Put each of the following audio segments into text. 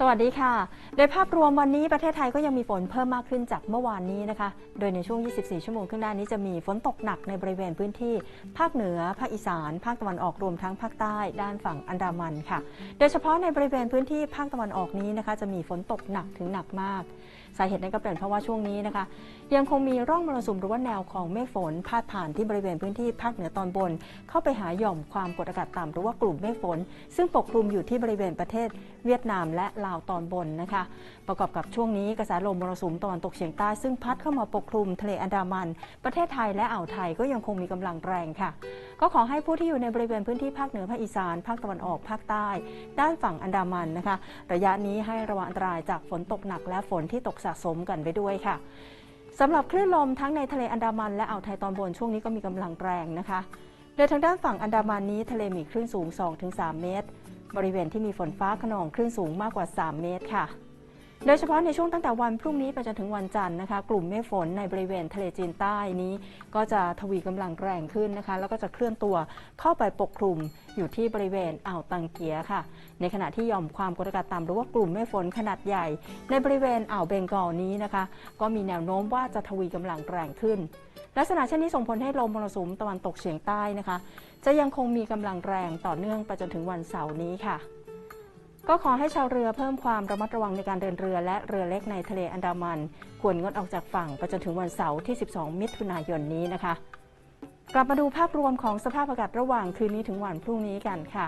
สวัสดีค่ะ โดยภาพรวมวันนี้ประเทศไทยก็ยังมีฝนเพิ่มมากขึ้นจากเมื่อวานนี้นะคะ โดยในช่วง 24 ชั่วโมงข้างหน้านี้จะมีฝนตกหนักในบริเวณพื้นที่ ภาคเหนือ ภาคอีสาน ภาคตะวันออกรวมทั้งภาคใต้ ด้านฝั่งอันดามันค่ะ โดยเฉพาะในบริเวณพื้นที่ภาคตะวันออกนี้นะคะ จะมีฝนตกหนักถึงหนักมาก สาเหตุนั้นก็เป็นเพราะว่าช่วงนี้นะคะ ยังคงมีร่องมรสุมหรือว่าแนวของเมฆฝนพาดผ่านที่บริเวณพื้นที่ภาคเหนือตอนบน เข้าไปหาหย่อมความกดอากาศต่ำหรือว่ากลุ่มเมฆฝน ซึ่งปกคลุมอยู่ที่บริเวณประเทศเวียดนามและลาวตอนบนนะคะ ประกอบกับช่วงนี้กระแสลมมรสุมตะวันตกเฉียงใต้ซึ่งพัดเข้ามาปกคลุมทะเลอันดามัน ประเทศไทยและอ่าวไทยก็ยังคงมีกำลังแรงค่ะ ก็ขอให้ผู้ที่อยู่ในบริเวณพื้นที่ภาคเหนือภาคอีสานภาคตะวันออกภาคใต้ ด้านฝั่งอันดามันนะคะ ระยะนี้ให้ระวังอันตรายจากฝนตกหนักและฝนที่ตกสะสมกันไปด้วยค่ะสำหรับคลื่นลมทั้งในทะเลอันดามันและอ่าวไทยตอนบนช่วงนี้ก็มีกำลังแรงนะคะโดยทางด้านฝั่งอันดามันนี้ทะเลมีคลื่นสูง 2-3 เมตร บริเวณที่มีฝนฟ้าขนองคลื่นสูงมากกว่า 3 เมตรค่ะ โดยเฉพาะในช่วงตั้งแต่วันพรุ่งนี้ไปจนถึงวันจันทร์นะคะ กลุ่มเมฆฝนในบริเวณทะเลจีนใต้นี้ ก็จะทวีกำลังแรงขึ้นนะคะ แล้วก็จะเคลื่อนตัวเข้าไปปกคลุมอยู่ที่บริเวณอ่าวตังเกียค่ะ ในขณะที่ย่อมความกดอากาศต่ำหรือว่ากลุ่มเมฆฝนขนาดใหญ่ ในบริเวณอ่าวเบงกอลนี้นะคะ ก็มีแนวโน้มว่าจะทวีกำลังแรงขึ้นลักษณะเช่นนี้ส่งผลให้ลมมรสุมตะวันตกเฉียงใต้นะคะ จะยังคงมีกำลังแรงต่อเนื่องไปจนถึงวันเสาร์นี้ค่ะ ก็ขอให้ชาวเรือเพิ่มความระมัดระวังในการเดินเรือและเรือเล็กในทะเลอันดามัน ควรงดออกจากฝั่งไปจนถึงวันเสาร์ที่ 12 มิถุนายนนี้นะคะ กลับมาดูภาพรวมของสภาพอากาศระหว่างคืนนี้ถึงวันพรุ่งนี้กันค่ะ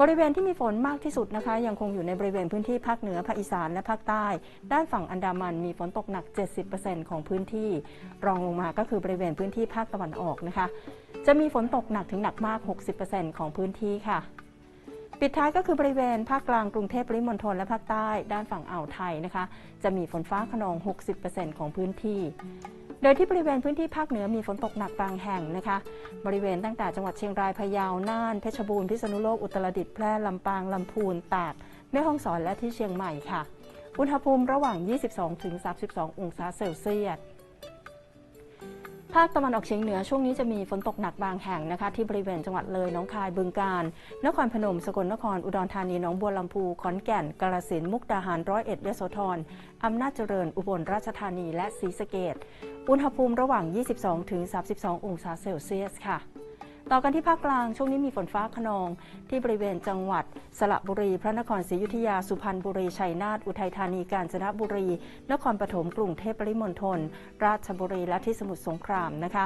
บริเวณที่มีฝนมากที่สุดนะคะ ยังคงอยู่ในบริเวณพื้นที่ภาคเหนือภาคอีสานและภาคใต้ ด้านฝั่งอันดามันมีฝนตกหนัก 70%ของพื้นที่ รองลงมาก็คือบริเวณพื้นที่ภาคตะวันออกนะคะ จะมีฝนตกหนักถึงหนักมาก 60%ของพื้นที่ค่ะ ปิดท้ายก็คือบริเวณภาคกลางกรุงเทพปริมณฑลและภาคใต้ด้านฝั่งอ่าวไทยนะคะ จะมีฝนฟ้าขนอง 60%ของพื้นที่ โดยที่บริเวณพื้นที่ภาคเหนือมีฝนตกหนักบางแห่งนะคะ บริเวณตั้งแต่จังหวัดเชียงรายพะเยาน่าน เพชรบูรณ์พิษณุโลกอุตรดิตถ์แพร่ลำปางลำพูนตากแม่ฮ่องสอนและที่เชียงใหม่ค่ะ อุณหภูมิระหว่าง 22-32 องศาเซลเซียส ภาคตะวันออกเฉียงเหนือช่วงนี้จะมีฝนตกหนักบางแห่งนะคะ ที่บริเวณจังหวัดเลยน้องคายบึงกาฬนครพนม สกลนครอุดรธานีหนองบัวลำพูขอนแก่นกาฬสินมุกดาหารร้อยเอ็ดยโสธรอำนาจเจริญอุบลราชธานีและศรีสะเกดอุณหภูมิระหว่าง 22-32 องศาเซลเซียสค่ะ ต่อกันที่ภาคกลางช่วงนี้มีฝนฟ้าขนอง ที่บริเวณจังหวัด สระบุรี พระนครศรีอยุธยาสุพรรณบุรีชัยนาทอุทัยธานีกาญจนบุรี นครปฐมกรุงเทพปริมณฑลราชบุรีและที่สมุทรสงครามนะคะ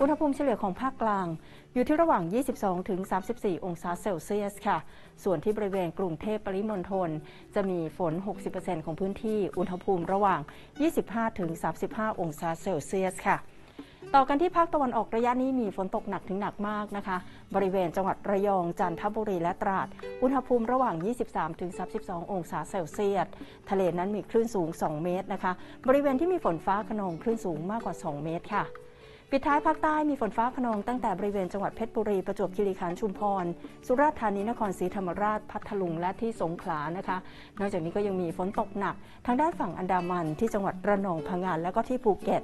อุณหภูมิเฉลี่ยของภาคกลาง อยู่ที่ระหว่าง 22 ถึง 34 องศาเซลเซียสค่ะ ส่วนที่บริเวณกรุงเทพปริมณฑลจะมีฝน 60%ของพื้นที่อุณหภูมิระหว่าง 25 ถึง 35 องศาเซลเซียสค่ะ ต่อกันที่ภาคตะวันออกระยะนี้มีฝนตกหนักถึงหนักมากนะคะ บริเวณจังหวัดระยอง จันทบุรีและตราด อุณหภูมิระหว่าง 23-32 องศาเซลเซียส ทะเลนั้นมีคลื่นสูง 2 เมตรนะคะ บริเวณที่มีฝนฟ้าขนองคลื่นสูงมากกว่า 2 เมตรค่ะ ปิดท้ายภาคใต้มีฝนฟ้าขนองตั้งแต่บริเวณจังหวัดเพชรบุรี ประจวบคีรีขันธ์ชุมพร สุราษฎร์ธานี นครศรีธรรมราช พัทลุง และที่สงขลานะคะ นอกจากนี้ก็ยังมีฝนตกหนัก ทางด้านฝั่งอันดามันที่จังหวัดระนอง พังงาน และก็ที่ภูเก็ต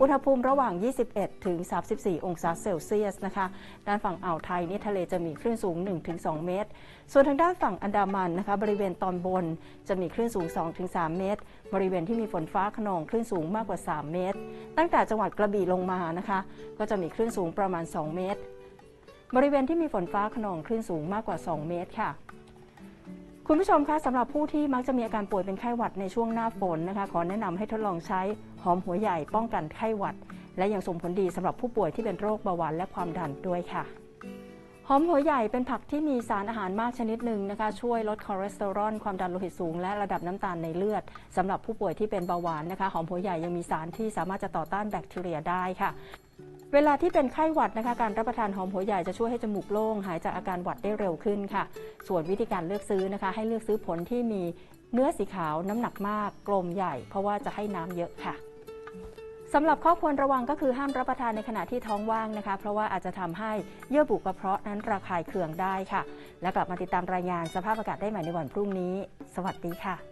อุณหภูมิระหว่าง 21 ถึง 34 องศาเซลเซียสนะคะ ด้านฝั่งอ่าวไทยนี่ทะเลจะมีคลื่นสูง 1-2 เมตร ส่วนทางด้านฝั่งอันดามันนะคะ บริเวณตอนบนจะมีคลื่นสูง 2-3 เมตร บริเวณที่มีฝนฟ้าขนองคลื่นสูงมากกว่า 3 เมตร ตั้งแต่จังหวัดกระบี่ลงมานะคะ ก็จะมีคลื่นสูงประมาณ 2 เมตร บริเวณที่มีฝนฟ้าขนองคลื่นสูงมากกว่า 2 เมตรค่ะ คุณผู้ชมคะสำหรับผู้ที่มักจะมีอาการป่วยเป็นไข้หวัดในช่วงหน้าฝนนะคะขอแนะนำให้ทดลองใช้หอมหัวใหญ่ป้องกันไข้หวัด และยังส่งผลดีสำหรับผู้ป่วยที่เป็นโรคเบาหวานและความดันด้วยค่ะหอมหัวใหญ่เป็นผักที่มีสารอาหารมากชนิดหนึ่งนะคะ ช่วยลดคอเลสเตอรอลความดันโลหิตสูง และระดับน้ำตาลในเลือดสำหรับผู้ป่วยที่เป็นเบาหวานนะคะ หอมหัวใหญ่ยังมีสารที่สามารถจะต่อต้านแบคทีเรียได้ค่ะ เวลาที่เป็นไข้หวัดนะคะการรับประทานหอมหัวใหญ่จะช่วยให้จมูกโล่งหายจากอาการหวัดได้เร็วขึ้นค่ะ ส่วนวิธีการเลือกซื้อนะคะ ให้เลือกซื้อผลที่มีเนื้อสีขาวน้ำหนักมาก กลมใหญ่ เพราะว่าจะให้น้ำเยอะค่ะสำหรับข้อควรระวังก็คือห้ามรับประทานในขณะที่ท้องว่างนะคะ เพราะว่าอาจจะทำให้เยื่อบุกระเพาะนั้นระคายเคืองได้ค่ะ และกลับมาติดตามรายงานสภาพอากาศได้ใหม่ในวันพรุ่งนี้ สวัสดีค่ะ